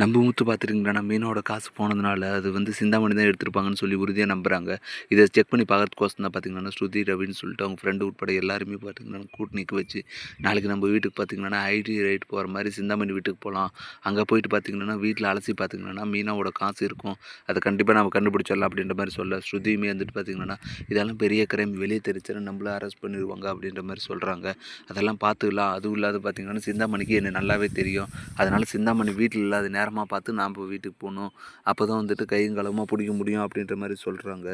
நம்ம முத்து பார்த்துருக்கீங்களா மீனோட காசு போனதுனால அது வந்து சிந்தாமணி தான் எடுத்திருப்பாங்கன்னு சொல்லி உறுதியாக நம்புறாங்க. இதை செக் பண்ணி பார்க்கறதுக்கோசம் தான் பார்த்தீங்கன்னா ஸ்ருதி ரவின்னு சொல்லிட்டு அவங்க ஃப்ரெண்டு உட்பட எல்லாருமே பார்த்தீங்கன்னா கூட்டு நிற்க வச்சு நாளைக்கு நம்ம வீட்டுக்கு பார்த்தீங்கன்னா ஐடி ரைட் போகிற மாதிரி சிந்தாமணி வீட்டுக்கு போகலாம் அங்கே போயிட்டு பார்த்தீங்கன்னா வீட்டில் அலசி பார்த்தீங்கன்னா மீனாவோட காசு இருக்கும். அதை கண்டிப்பாக நம்ம கண்டுபிடிச்சிடலாம் அப்படின்ற மாதிரி சொல்ல ஸ்ருதியுமே வந்துட்டு பார்த்தீங்கன்னா இதெல்லாம் பெரிய கிரைம் வெளியே தெரிச்சுன்னா நம்மள அரெஸ்ட் பண்ணிடுவாங்க அப்படின்ற மாதிரி சொல்கிறாங்க அதெல்லாம் பார்த்துக்கலாம். அதுவும் இல்லாத பார்த்தீங்கன்னா சிந்தாமணிக்கு என்ன நல்லாவே தெரியும். அதனால் சிந்தாமணி வீட்டில் இல்லாத நேரமாக பார்த்து நாம் வீட்டுக்கு போகணும் அப்போ தான் வந்துட்டு கையும் களமாக பிடிக்க முடியும் அப்படின்ற மாதிரி சொல்கிறாங்க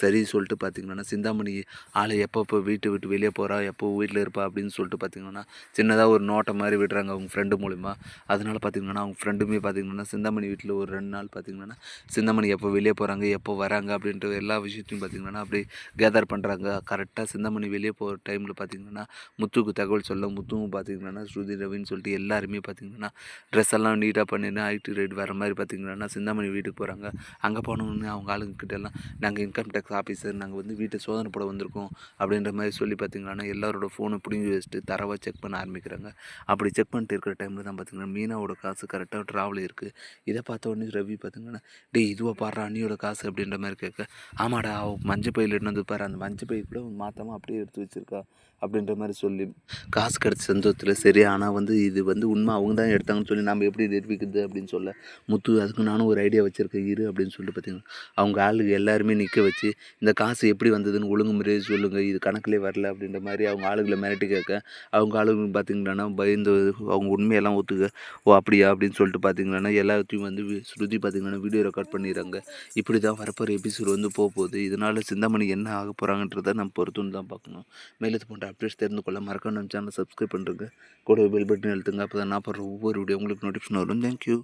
சரி சொல்லிட்டு பார்த்தீங்கன்னா சிந்தாமணி ஆளை எப்பப்போ வீட்டை விட்டு வெளியே போகிறா எப்போ வீட்டில் இருப்பா அப்படின்னு சொல்லிட்டு பார்த்தீங்கன்னா சின்னதாக ஒரு நோட்டை மாதிரி விடுறாங்க அவங்க ஃப்ரெண்டு மூலிமா அதனால் பார்த்தீங்கன்னா அவங்க ஃப்ரெண்டுமே பார்த்தீங்கன்னா சிந்தாமணி வீட்டில் ஒரு ரெண்டு நாள் பார்த்தீங்கன்னா சிந்தாமணி எப்போ வெளியே போகிறாங்க எப்போ வராங்க அப்படின்ற எல்லா விஷயத்தையும் பார்த்தீங்கன்னா அப்படியே கேதர் பண்ணுறாங்க கரெக்டாக சிந்தாமணி வெளியே போகிற டைமில் பார்த்தீங்கன்னா முத்துக்கு தகவல் சொல்ல முத்துவும் பார்த்தீங்கன்னா ஸ்ருதி ரவின்னு சொல்லிட்டு எல்லாருமே பார்த்தீங்கன்னா ட்ரெஸ் எல்லாம் நீட்டாக பண்ணிட்டு ஐடி ரேட் வர மாதிரி பார்த்தீங்கன்னா சிந்தாமணி வீட்டுக்கு போகிறாங்க அங்கே போனோம்னு அவங்க ஆளுங்கக்கிட்ட எல்லாம் நாங்கள் இன்கம் டேக்ஸ் ஆஃபீஸர் நாங்கள் வந்து வீட்டை சோதனை போட வந்திருக்கோம். அப்படின்ற மாதிரி சொல்லி பார்த்தீங்கன்னா எல்லாரோட ஃபோனை பிடிங்கி வச்சுட்டு தரவாக செக் பண்ண ஆரம்பிக்கிறாங்க. அப்படி செக் பண்ணிட்டு இருக்கிற டைமில் தான் பார்த்தீங்கன்னா மீனாவோட காசு கரெக்டாக ட்ராவல் இருக்குது இதை பார்த்த உடனே ரவி பார்த்தீங்கன்னா டே இதுவா பாடுறா அண்ணியோட காசு? அப்படின்ற மாதிரி கேட்க ஆமாடா அவ மஞ்சள் பையில் எடுத்து வந்து பாரு அந்த மஞ்சள் பை கூட மாற்றமாக அப்படியே எடுத்து வச்சிருக்கா. அப்படின்ற மாதிரி சொல்லி காசு கிடச்ச சந்தோஷத்தில் சரி ஆனால் வந்து இது வந்து உண்மை அவங்க தான் எடுத்தாங்கன்னு சொல்லி நம்ம எப்படி நிரூபிக்கிறது? அப்படின்னு சொல்ல முத்து அதுக்கு நானும் ஒரு ஐடியா வச்சுருக்கேன் இரு அப்படின்னு சொல்லிட்டு பார்த்தீங்கன்னா அவங்க ஆளுங்க எல்லாருமே நிற்க வச்சு இந்த காசு எப்படி வந்ததுன்னு ஒழுங்கு முறையே சொல்லுங்கள் இது கணக்கிலே வரல அப்படின்ற மாதிரி அவங்க ஆளுங்களை மிரட்டி கேட்க அவங்க ஆளுங்க பார்த்தீங்கன்னா பயந்து அவங்க உண்மையெல்லாம் ஒத்துக்க ஓ அப்படியா? அப்படின்னு சொல்லிட்டு பார்த்தீங்கன்னா எல்லாத்தையும் வந்து ஸ்ருதி பார்த்தீங்கன்னா வீடியோ ரெக்கார்ட் பண்ணிடுறாங்க. இப்படி தான் வரப்போகிற எபிசோட் வந்து போக போகுது இதனால் சிந்தாமணி என்ன ஆக போகிறாங்கன்றதை நம்ம பொறுத்துன்னு தான் பார்க்கணும் மேலே போன்ற அப்டேட்ஸ் தெரிந்து கொள்ள மறக்காம நம்ம சேனல் சப்ஸ்கிரைப் பண்ணுறேங்க கூட பெல் பட்டன் எழுத்துங்க அப்போ தான் நான் போடுற ஒவ்வொரு வீடியோ உங்களுக்கு நோட்டிஃபிகேஷன் வரும். தேங்க்யூ